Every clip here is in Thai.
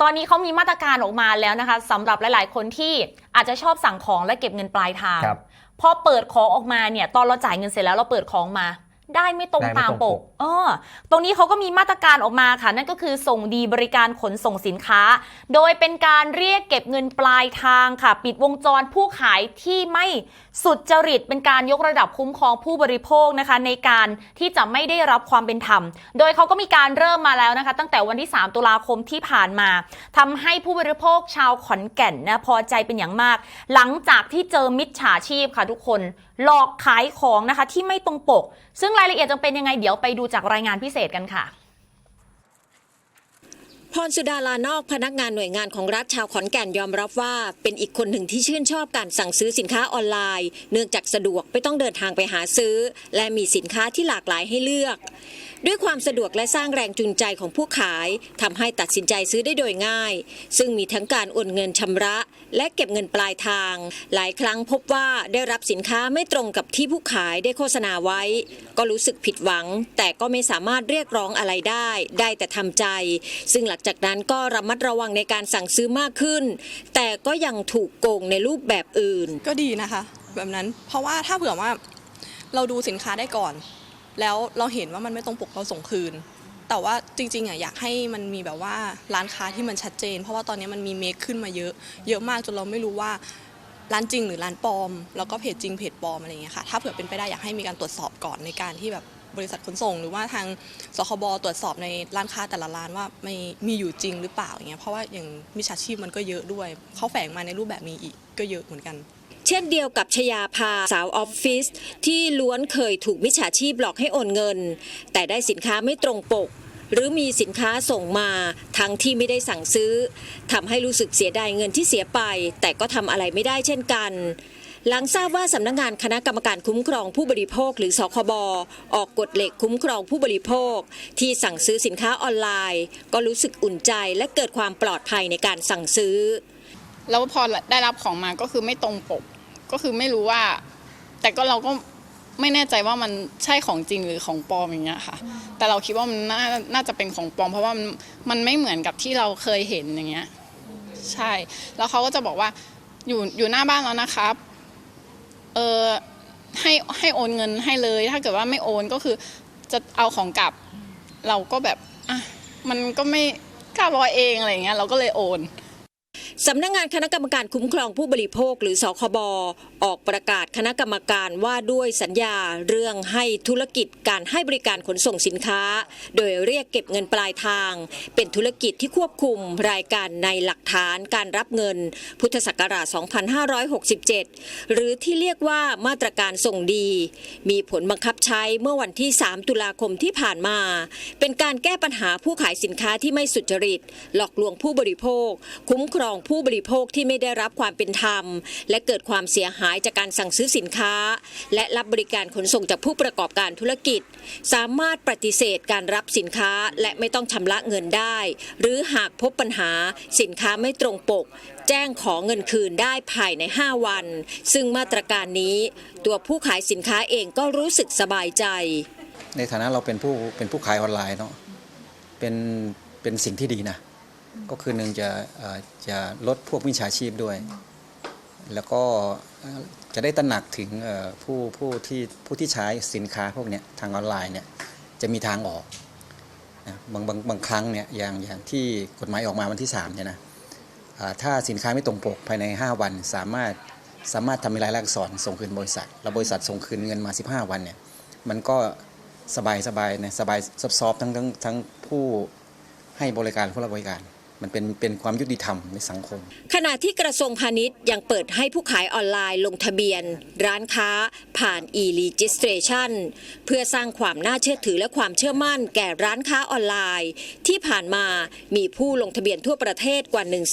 ตอนนี้เขามีมาตรการออกมาแล้วนะคะสำหรับหลาย ๆ คนที่อาจจะชอบสั่งของและเก็บเงินปลายทาง ครับ พอเปิดของออกมาเนี่ย ตอนเราจ่ายเงินเสร็จแล้วเราเปิดของมา ได้ไม่ตรงได้ไม่ตามตรงปปกก เออตรงนี้เขาก็มีมาตรการออกมาค่ะ นั่นก็คือส่งดีบริการขนส่งสินค้า โดยเป็นการเรียกเก็บเงินปลายทางค่ะ ปิดวงจรผู้ขายที่ไม่ สุดจริตเป็นการยกระดับคุ้มครองผู้บริโภคนะคะ ในการที่จะไม่ได้รับความเป็นธรรม โดยเขาก็มีการเริ่มมาแล้วนะคะ ตั้งแต่วันที่ 3 ตุลาคมที่ผ่านมาทำให้ผู้บริโภคชาวขอนแก่นนะพอใจเป็นอย่างมาก หลังจากที่เจอมิจฉาชีพค่ะทุกคนหลอกขายของนะคะที่ไม่ตรงปก ซึ่งรายละเอียดจะเป็นยังไงเดี๋ยวไปดูจากรายงานพิเศษกันค่ะ รสุดาลานอกพนักงานหน่วยงานของรัฐชาวขอนแก่นยอมรับว่า เป็นอีกคนหนึ่งที่ชื่นชอบการสั่งซื้อสินค้าออนไลน์ เนื่องจากสะดวกไม่ต้องเดินทางไปหาซื้อ และมีสินค้าที่หลากหลายให้เลือก ด้วยความสะดวกและสร้างแรงจูงใจของผู้ขายทำให้ตัดสินใจซื้อได้โดยง่าย ซึ่งมีทั้งการโอนเงินชำระ และเก็บเงินปลายทาง หลายครั้งพบว่าได้รับสินค้าไม่ตรงกับที่ผู้ขายได้โฆษณาไว้ ก็รู้สึกผิดหวัง แต่ก็ไม่สามารถเรียกร้องอะไรได้ ได้แต่ทำใจ ซึ่งหลังจากนั้นก็ระมัดระวังในการสั่งซื้อมากขึ้น แต่ก็ยังถูกโกงในรูปแบบอื่น ก็ดีนะคะ แบบนั้นเพราะว่าถ้าเผื่อว่าเราดูสินค้าได้ก่อน แล้วเราเห็นว่ามันไม่ตรงปกเราส่งคืน แต่ว่าจริงๆอะอยากให้มันมีแบบว่าร้านค้าที่มันชัดเจน เพราะว่าตอนนี้มันมีเมคขึ้นมาเยอะ เยอะมากจนเราไม่รู้ว่าร้านจริงหรือร้านปลอม แล้วก็เพจจริงเพจปลอมอะไรอย่างเงี้ยค่ะถ้าเผื่อเป็นไปได้อยากให้มีการตรวจสอบก่อนในการที่แบบ บริษัทขนส่ง หรือว่าทางสคบตรวจสอบในร้านค้าแต่ละร้านว่าไม่มีอยู่จริงหรือเปล่าอย่างเงี้ยเพราะว่าอย่างมิจฉาชีพมันก็เยอะด้วยเขาแฝงมาในรูปแบบนี้อีกก็เยอะเหมือนกันเช่นเดียวกับชยาภาสาวออฟฟิศที่ล้วนเคยถูกมิจฉาชีพหลอกให้โอนเงิน แต่ได้สินค้าไม่ตรงปก หรือมีสินค้าส่งมาทั้งที่ไม่ได้สั่งซื้อทำให้รู้สึกเสียดายเงินที่เสียไป แต่ก็ทำอะไรไม่ได้เช่นกัน หลังทราบว่าสำนักงานคณะกรรมการคุ้มครองผู้บริโภคหรือสคบออกกฎเหล็กคุ้มครองผู้บริโภค ที่สั่งซื้อสินค้าออนไลน์ ก็รู้สึกอุ่นใจและเกิดความปลอดภัยในการสั่งซื้อ แล้วพอได้รับของมาก็คือไม่ตรงปก ก็คือไม่รู้ว่า แต่ก็เราก็ไม่แน่ใจว่ามันใช่ของจริงหรือของปลอมอย่างเงี้ยค่ะ แต่เราคิดว่ามันน่านาจะเป็นของปลอม เพราะว่ามันมันไม่เหมือนกับที่เราเคยเห็นอย่างเงี้ย ใช่ แล้วเขาก็จะบอกว่าอยู่อยู่หน้าบ้านแล้วนะครับ เออให้ให้โอนเงินให้เลย ถ้าเกิดว่าไม่โอนก็คือจะเอาของกลับ เราก็แบบอะมันก็ไม่กล้าร้อยเองอะไรอย่างเงี้ยเราก็เลยโอน สำนักงงานคณะกรรมการคุ้มครองผู้บริโภคหรือสคบออกประกาศคณะกรรมการว่าด้วยสัญญาเรื่องให้ธุรกิจการให้บริการขนส่งสินค้า โดยเรียกเก็บเงินปลายทาง เป็นธุรกิจที่ควบคุมรายการในหลักฐานการรับเงิน พุทธศักราช 2567 หรือที่เรียกว่ามาตรการส่งดี มีผลบังคับใช้เมื่อวันที่ 3 ตุลาคมที่ผ่านมา เป็นการแก้ปัญหาผู้ขายสินค้าที่ไม่สุจริต หลอกลวงผู้บริโภค คุ้มครองผู้บริโภคที่ไม่ได้รับความเป็นธรรม และเกิดความเสียหายจากการสั่งซื้อสินค้า และรับบริการขนส่งจากผู้ประกอบการธุรกิจ สามารถปฏิเสธการรับสินค้าและไม่ต้องชำระเงินได้ หรือหากพบปัญหาสินค้าไม่ตรงปก แจ้งขอเงินคืนได้ภายใน 5 วัน ซึ่งมาตรการนี้ ตัวผู้ขายสินค้าเองก็รู้สึกสบายใจ ในฐานะเราเป็นผู้เป็นผู้ขายออนไลน์เนาะเป็นเป็นสิ่งที่ดีนะ ก็คือหนึ่งจะเอ่อจะลดพวกมิจฉาชีพด้วย แล้วก็เอ่อจะได้ตระหนักถึงเอ่อผู้ผู้ที่ผู้ที่ใช้สินค้าพวกเนี้ยทางออนไลน์เนี่ยจะมีทางออกนะบางบางบางครั้งเนี่ยอย่างอย่างที่กฎหมายออกมาวันที่3เนี่ยนะอ่าถ้าสินค้าไม่ตรงปกภายใน 5 วัน สามารถสามารถทำเป็นรายลักษณ์อักษรส่งคืนบริษัทแล้วบริษัทส่งคืนเงินมา 15 วันเนี่ยมันก็สบายสบายนะสบายซอฟๆทั้งทั้งทั้งผู้ให้บริการผู้รับบริการ มันเป็นเป็นความยุติธรรมในสังคม ขณะที่กระทรวงพาณิชย์ยังเปิดให้ผู้ขายออนไลน์ลงทะเบียน ร้านค้า ผ่าน e-registration เพื่อสร้างความน่าเชื่อถือและความเชื่อมั่นแก่ร้านค้าออนไลน์ ที่ผ่านมามีผู้ลงทะเบียนทั่วประเทศกว่า 1 1 0 0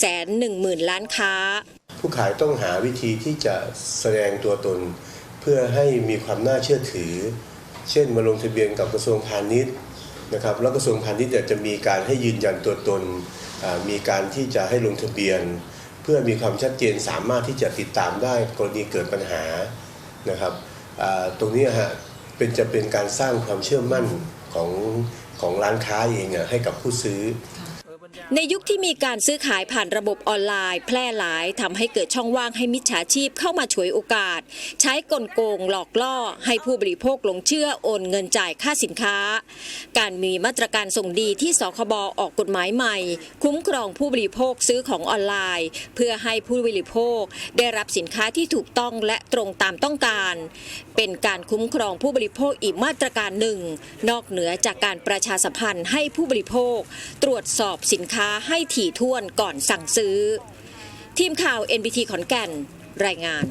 0 0 ล้านค้า ผู้ขายต้องหาวิธีที่จะแสดงตัวตน เพื่อให้มีความน่าเชื่อถือ เช่นมาลงทะเบียนกับกระทรวงพาณิชย์ นะครับแล้วกระทรวงพาณิชย์จะมีการให้ยืนยันตัวตน มีการที่จะให้ลงทะเบียน เพื่อมีความชัดเจนสามารถที่จะติดตามได้กรณีเกิดปัญหานะครับตรงนี้ฮะเป็นจะเป็นการสร้างความเชื่อมั่นของของร้านค้าเองอะให้กับผู้ซื้อ ในยุคที่มีการซื้อขายผ่านระบบออนไลน์ แพร่หลายทำให้เกิดช่องว่างให้มิจฉาชีพเข้ามาฉวยโอกาส ใช้กลโกงหลอกล่อ ให้ผู้บริโภคหลงเชื่อโอนเงินจ่ายค่าสินค้า การมีมาตรการส่งดีที่สคบออกกฎหมายใหม่ คุ้มครองผู้บริโภคซื้อของออนไลน์ เพื่อให้ผู้บริโภค ได้รับสินค้าที่ถูกต้องและตรงตามต้องการ เป็นการคุ้มครองผู้บริโภคอีกมาตรการหนึ่งนอกเหนือจากการประชาสัมพันธ์ให้ผู้บริโภค ตรวจสอบสินค้าให้ถี่ถ้วนก่อนสั่งซื้อ ทีมข่าว NBT ขอนแก่นรายงาน